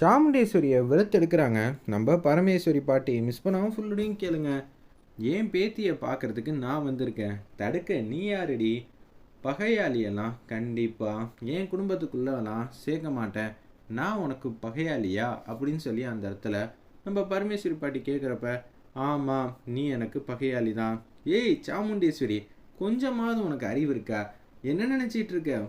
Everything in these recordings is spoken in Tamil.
சாமுண்டேஸ்வரியை வெளுத்தெடுக்கிறாங்க நம்ம பரமேஸ்வரி பாட்டி மிஸ் பண்ணாமல் ஃபுல்லுடையும் கேளுங்க. ஏன் பேத்தியை பார்க்கறதுக்கு நான் வந்திருக்கேன். தடுக்க நீ யாருடி? பகையாளியெல்லாம் கண்டிப்பாக என் குடும்பத்துக்குள்ளெல்லாம் சேர்க்க மாட்டேன். நான் உனக்கு பகையாளியா? அப்படின்னு சொல்லி அந்த இடத்துல நம்ம பரமேஸ்வரி பாட்டி கேட்குறப்ப ஆமாம் நீ எனக்கு பகையாளி தான் ஏய் சாமுண்டேஸ்வரி கொஞ்சமாவது உனக்கு அறிவு இருக்கா? என்ன நினச்சிட்டு இருக்க?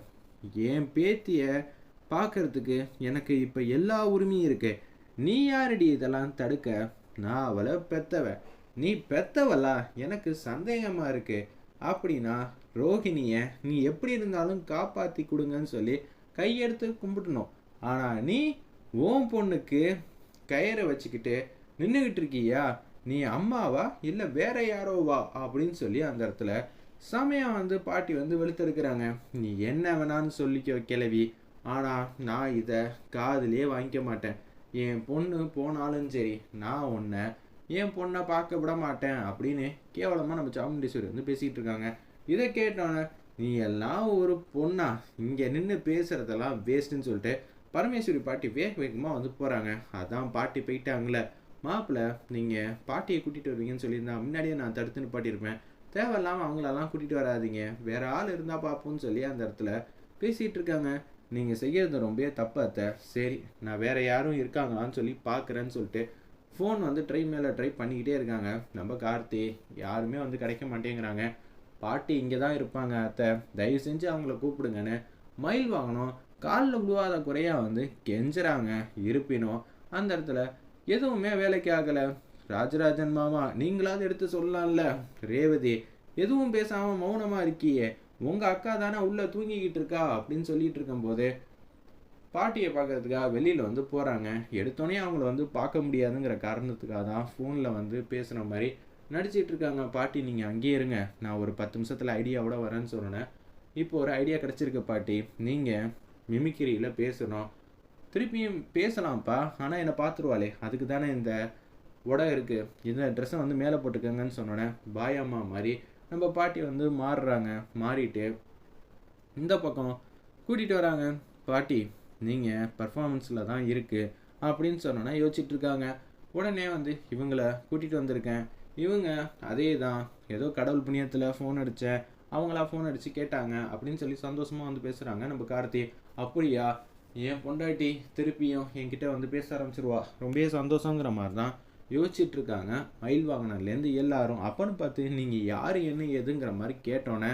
என் பேத்தியை பார்க்கறதுக்கு எனக்கு இப்போ எல்லா உரிமையும் இருக்கு. நீ யாரடி இதெல்லாம் தடுக்க? நான் அவளை பெத்தவ. நீ பெத்தவளா? எனக்கு சந்தேகமாக இருக்கு. அப்படின்னா ரோஹிணியை நீ எப்படி இருந்தாலும் காப்பாற்றி கொடுங்கன்னு சொல்லி கையெடுத்து கும்பிடணும். ஆனால் நீ ஓம் பொண்ணுக்கு கயிறை வச்சுக்கிட்டு நின்றுக்கிட்டு இருக்கியா? நீ அம்மாவா? இல்லை வேற யாரோவா? அப்படின்னு சொல்லி அந்த இடத்துல சமயம் வந்து பாட்டி வந்து வெளுத்தெடுக்கிறாங்க நீ என்ன வேணான்னு சொல்லிக்கோ கிளவி ஆனால் நான் இதை காதிலே வாங்கிக்க மாட்டேன். என் பொண்ணு போனாலும் சரி நான் உன்னை என் பொண்ணை பார்க்க விட மாட்டேன் அப்படின்னு கேவலமாக நம்ம சாமுண்டீஸ்வரி வந்து பேசிக்கிட்டு இருக்காங்க. இதை கேட்டோன்னே நீ எல்லாம் ஒரு பொண்ணா? இங்கே நின்று பேசுகிறதெல்லாம் வேஸ்ட்டுன்னு சொல்லிட்டு பரமேஸ்வரி பாட்டி வேக வேகமாக வந்து போகிறாங்க அதான் பாட்டி போயிட்டாங்களே மாப்பிள்ளை நீங்கள் பாட்டியை கூட்டிகிட்டு வருவீங்கன்னு சொல்லியிருந்தா முன்னாடியே நான் தடுத்து நிப்பாட்டியிருப்பேன். தேவையில்லாமல் அவங்களெல்லாம் கூட்டிகிட்டு வராதீங்க. வேற ஆள் இருந்தால் பார்ப்போம்னு சொல்லி அந்த இடத்துல பேசிகிட்டு இருக்காங்க. நீங்கள் செய்கிறது ரொம்ப தப்பு அத்தை. சரி நான் வேறு யாரும் இருக்காங்களான்னு சொல்லி பார்க்குறேன்னு சொல்லிட்டு ஃபோன் வந்து ட்ரை மேலே ட்ரை பண்ணிக்கிட்டே இருக்காங்க. நம்ம கார்த்தி யாருமே வந்து கிடைக்க மாட்டேங்கிறாங்க. பாட்டி இங்கே தான் இருப்பாங்க அத்தை. தயவு செஞ்சு அவங்கள கூப்பிடுங்கன்னு மயில் வாங்கணும் காலில் விழுவாத குறையாக வந்து கெஞ்சுறாங்க. இருப்பினும் அந்த இடத்துல எதுவுமே வேலைக்கு ஆகலை. ராஜராஜன் மாமா நீங்களாவது எடுத்து சொல்லலாம்ல. ரேவதி எதுவும் பேசாமல் மௌனமாக இருக்கியே. உங்கள் அக்கா தானே உள்ளே தூங்கிக்கிட்டு இருக்கா அப்படின்னு சொல்லிட்டு இருக்கும்போது பாட்டியை பார்க்கறதுக்காக வெளியில் வந்து போகிறாங்க எடுத்தோடனே அவங்கள வந்து பார்க்க முடியாதுங்கிற காரணத்துக்காக தான் ஃபோனில் வந்து பேசுகிற மாதிரி நடிச்சிட்டு இருக்காங்க. பாட்டி நீங்கள் அங்கேயே இருங்க. நான் ஒரு பத்து நிமிஷத்தில் ஐடியாவோட வரேன்னு சொன்னேன். இப்போ ஒரு ஐடியா கிடச்சிருக்கு பாட்டி. நீங்கள் மிமிக்கிரியில் பேசணும். திருப்பியும் பேசலாம்ப்பா. ஆனால் என்னை பார்த்துருவாளே. அதுக்கு தானே இந்த உடை இருக்குது இந்த ட்ரெஸ்ஸை வந்து மேலே போட்டுக்கோங்கன்னு சொன்னோன்னே பாயம்மா மாதிரி நம்ம பாட்டி வந்து மாறுறாங்க மாறிட்டு இந்த பக்கம் கூட்டிகிட்டு வராங்க. பாட்டி நீங்கள் பர்ஃபார்மன்ஸில் தான் இருக்குது அப்படின்னு சொன்னோன்னா யோசிச்சுட்டு இருக்காங்க. உடனே வந்து இவங்கள கூட்டிகிட்டு வந்திருக்கேன். இவங்க அதே தான் ஏதோ கடவுள் புண்ணியத்தில் ஃபோன் அடித்தேன் அவங்களா ஃபோன் அடித்து கேட்டாங்க அப்படின்னு சொல்லி சந்தோஷமாக வந்து பேசுகிறாங்க நம்ம கார்த்தி. அப்படியா? என் பொண்டாட்டி திருப்பியும் என்கிட்ட வந்து பேச ஆரம்பிச்சிருவா. ரொம்பவே சந்தோஷங்கிற மாதிரி தான் யோசிச்சுட்டு இருக்காங்க மயில் வாகனர்லேருந்து எல்லாரும். அப்போன்னு பார்த்து நீங்கள் யார் என்ன ஏதுங்கிற மாதிரி கேட்டோன்னே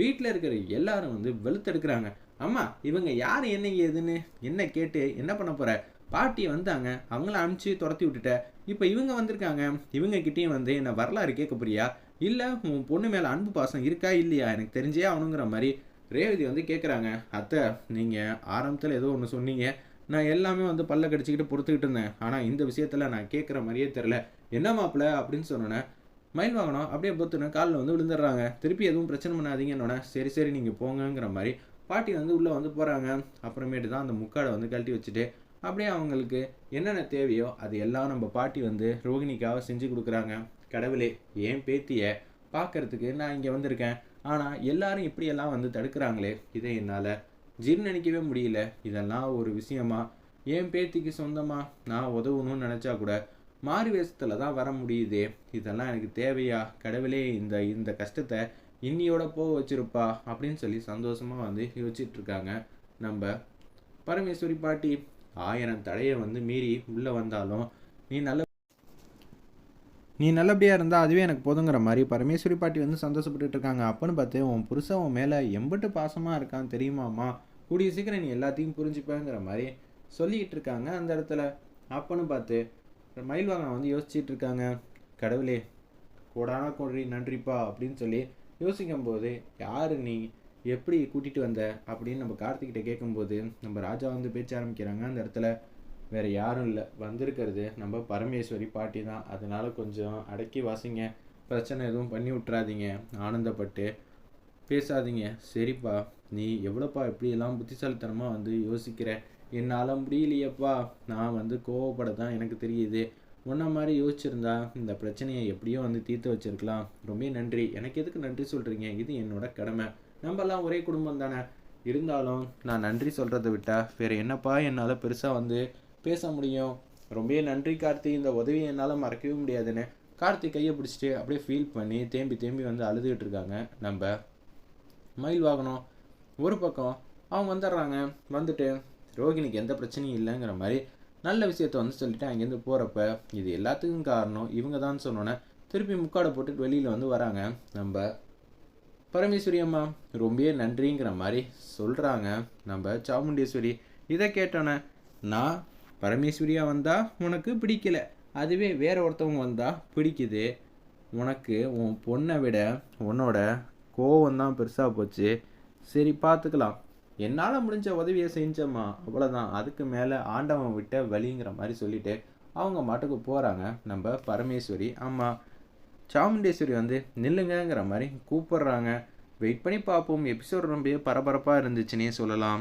வீட்டில் இருக்கிற எல்லாரும் வந்து வெளுத்தெடுக்கிறாங்க. அம்மா இவங்க யார் என்ன ஏதுன்னு என்ன கேட்டு என்ன பண்ண போகிற பாட்டி வந்தாங்க. அவங்கள அனுப்பிச்சு துரத்தி விட்டுட்ட. இப்போ இவங்க வந்திருக்காங்க. இவங்க கிட்டேயும் வந்து என்ன வரலாறு கேட்க போறியா? இல்லை உன் பொண்ணு மேலே அன்பு பாசம் இருக்கா இல்லையா? எனக்கு தெரிஞ்சே ஆகணுங்கிற மாதிரி ரேவதி வந்து கேட்குறாங்க அத்தை நீங்கள் ஆரம்பத்தில் ஏதோ ஒன்று சொன்னீங்க. நான் எல்லாமே வந்து பல்ல கடிச்சிக்கிட்டு பொறுத்துக்கிட்டு இருந்தேன். ஆனால் இந்த விஷயத்தில் நான் கேட்குற மாதிரியே தெரில என்ன மாப்பிள்ள அப்படின்னு சொன்னோன்னே மயில் வாங்கணும். அப்படியே பொத்துன்னு காலில் வந்து விழுந்துடுறாங்க. திருப்பி எதுவும் பிரச்சனை பண்ணாதீங்கன்னொன்னே சரி சரி நீங்கள் போங்கங்கிற மாதிரி பாட்டி வந்து உள்ளே வந்து போகிறாங்க அப்புறமேட்டு தான் அந்த முக்காடை வந்து கழட்டி வச்சுட்டு அப்படியே அவங்களுக்கு என்னென்ன தேவையோ அது எல்லாம் நம்ம பாட்டி வந்து ரோகிணிக்காக செஞ்சு கொடுக்குறாங்க. கடவுளே ஏன் பேத்தியை பார்க்கறதுக்கு நான் இங்கே வந்திருக்கேன். ஆனால் எல்லாரும் இப்படியெல்லாம் வந்து தடுக்கிறாங்களே இதை என்னால் ஜீர்ணிக்கவே முடியல. இதெல்லாம் ஒரு விஷயமா? என் பேத்திக்கு சொந்தமாக நான் உதவணும்னு நினச்சா கூட மாறு வேஷத்தில் தான் வர முடியுதே. இதெல்லாம் எனக்கு தேவையா? கடவுளே இந்த இந்த கஷ்டத்தை இன்னியோட போக வச்சிருப்பா? அப்படின்னு சொல்லி சந்தோஷமாக வந்து யோசிச்சுட்ருக்காங்க நம்ம பரமேஸ்வரி பாட்டி. ஆயிரம் தடையை வந்து மீறி உள்ளே வந்தாலும் நீ நல்ல நீ நல்லபடியாக இருந்தால் அதுவே எனக்கு போதுங்கிற மாதிரி பரமேஸ்வரி பாட்டி வந்து சந்தோஷப்பட்டுட்டு இருக்காங்க அப்பன்னு பார்த்து உன் புருஷன் உன் மேலே எம்பிட்டு பாசமாக இருக்கான் தெரியுமாம்மா? கூடிய சீக்கிரம் நீ எல்லாத்தையும் புரிஞ்சுப்பேங்கிற மாதிரி சொல்லிக்கிட்டு இருக்காங்க அந்த இடத்துல அப்பன்னு பார்த்து மயில் வாகனம் வந்து யோசிச்சுட்டு இருக்காங்க கடவுளே கோடான கோடி நன்றிப்பா அப்படின்னு சொல்லி யோசிக்கும்போது யார் நீ? எப்படி கூட்டிகிட்டு வந்த? அப்படின்னு நம்ம கார்த்திக்கிட்ட கேட்கும்போது நம்ம ராஜா வந்து பேச்ச ஆரம்பிக்கிறாங்க. அந்த இடத்துல வேறு யாரும் இல்லை. வந்திருக்கிறது நம்ம பரமேஸ்வரி பாட்டி தான். அதனால் கொஞ்சம் அடக்கி வாசிங்க. பிரச்சனை எதுவும் பண்ணி விட்றாதீங்க ஆனந்தப்பட்டு பேசாதீங்க. சரிப்பா நீ எவ்வளோப்பா எப்படியெல்லாம் புத்திசாலித்தனமாக வந்து யோசிக்கிற? என்னால் முடியலையேப்பா. நான் வந்து கோவப்பட தான் எனக்கு தெரியுது. முன்ன மாதிரி யோசிச்சிருந்தா இந்த பிரச்சனையை எப்படியோ வந்து தீர்த்து வச்சிருக்கலாம். ரொம்ப நன்றி. எனக்கு எதுக்கு நன்றி சொல்கிறீங்க இது என்னோட கடமை. நம்மலாம் ஒரே குடும்பம் தானே. இருந்தாலும் நான் நன்றி சொல்கிறத விட்டால் வேறு என்னப்பா என்னால் பெருசாக வந்து பேச முடியும்? ரொம்பவே நன்றி கார்த்தி. இந்த உதவியை என்னால் மறக்கவே முடியாதுன்னு கார்த்தி கையை பிடிச்சிட்டு அப்படியே ஃபீல் பண்ணி தேம்பி தேம்பி வந்து அழுதுகிட்டு இருக்காங்க. நம்ம மயில் வாகனம் ஒரு பக்கம் அவங்க வந்துடுறாங்க வந்துட்டு ரோகிணிக்கு எந்த பிரச்சனையும் இல்லைங்கிற மாதிரி நல்ல விஷயத்த வந்து சொல்லிட்டு அங்கேருந்து போகிறப்ப இது எல்லாத்துக்கும் காரணம் இவங்க தான் சொன்னோன்னே திருப்பி முக்காடை போட்டுட்டு வெளியில் வந்து வராங்க. நம்ம பரமேஸ்வரி அம்மா ரொம்பவே நன்றிங்கிற மாதிரி சொல்கிறாங்க நம்ம சாமுண்டேஸ்வரி இதை கேட்டோன்னே நான் பரமேஸ்வரியாக வந்தால் உனக்கு பிடிக்கல. அதுவே வேற ஒருத்தவங்க வந்தால் பிடிக்குது. உனக்கு உன் பொண்ணை விட உன்னோட கோவம் தான் பெருசாக போச்சு. சரி பார்த்துக்கலாம். என்னால் முடிஞ்ச உதவியை செஞ்சம்மா அவ்வளோதான் அதுக்கு மேலே ஆண்டவன் விட்ட வழிங்கிற மாதிரி சொல்லிட்டு அவங்க மாட்டுக்கு போகிறாங்க நம்ம பரமேஸ்வரி அம்மா சாமுண்டேஸ்வரி வந்து நில்லுங்கங்கிற மாதிரி கூப்பிடுறாங்க. வெயிட் பண்ணி பார்ப்போம். எபிசோட் ரொம்ப பரபரப்பாக இருந்துச்சுன்னே சொல்லலாம்.